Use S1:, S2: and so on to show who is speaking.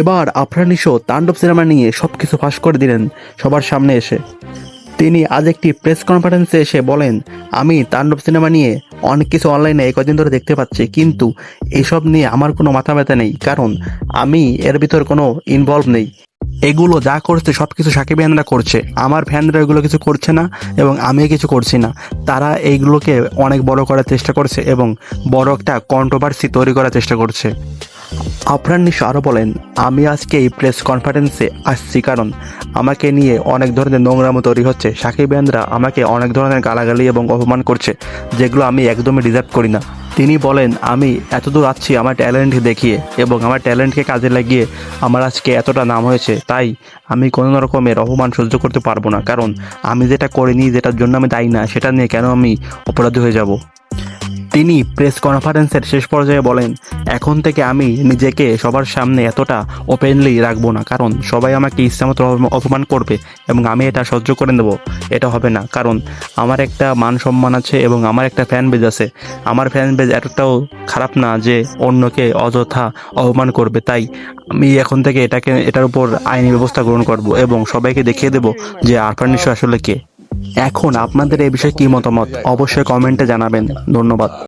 S1: এবার আফরানিশো তাণ্ডব সিনেমা নিয়ে সব কিছু ফাঁস করে দিলেন সবার সামনে এসে। তিনি আজ একটি প্রেস কনফারেন্সে এসে বলেন, আমি তাণ্ডব সিনেমা নিয়ে অনেক কিছু অনলাইনে এই কদিন ধরে দেখতে পাচ্ছি, কিন্তু এসব নিয়ে আমার কোনো মাথা ব্যথা নেই, কারণ আমি এর ভিতর কোনো ইনভলভ নেই। এগুলো যা করছে সব কিছু সাকিব ইয়ানরা করছে। আমার ফ্যানরা এগুলো কিছু করছে না এবং আমি কিছু করছি না। তারা এইগুলোকে অনেক বড় করার চেষ্টা করছে এবং বড় একটা কন্ট্রোভার্সি তৈরি করার চেষ্টা করছে। আফরান নিশো আরও বলেন, আমি আজকে এই প্রেস কনফারেন্সে আসছি কারণ আমাকে নিয়ে অনেক ধরনের নোংরামো তৈরি হচ্ছে। সাকিব ইয়ানরা আমাকে অনেক ধরনের গালাগালি এবং অপমান করছে, যেগুলো আমি একদমই ডিজার্ভ করি না। তিনি বলেন, আমি এতদূর আসছি আমার ট্যালেন্ট দেখিয়ে এবং আমার ট্যালেন্টকে কাজে লাগিয়ে আমার আজকে এতটা নাম হয়েছে। তাই আমি কোনো রকমের অপমান সহ্য করতে পারব না। কারণ আমি যেটা করিনি, যেটার জন্য আমি দায়ী না, সেটা নিয়ে কেন আমি অপরাধী হয়ে যাব? তিনি প্রেস কনফারেন্সের শেষ পর্যায়ে বলেন, এখন থেকে আমি নিজেকে সবার সামনে এতটা ওপেনলি রাখব না, কারণ সবাই আমাকে ইচ্ছামতো অপ- অপমান করবে এবং আমি এটা সহ্য করে নেব। এটা হবে না, কারণ আমার একটা মান সম্মান আছে এবং আমার একটা ফ্যান বেজ আছে। আমার ফ্যান বেজ এতটাও খারাপ না যে অন্যকে অযথা অপমান করবে। তাই আমি এখন থেকে এটাকে, এটার উপর আইনি ব্যবস্থা গ্রহণ করব এবং সবাইকে দেখিয়ে দেব যে আরফান নিশো আসলে কে। এখন আপনাদের এই বিষয়ে কি মতামত? অবশ্যই কমেন্টে জানাবেন। ধন্যবাদ।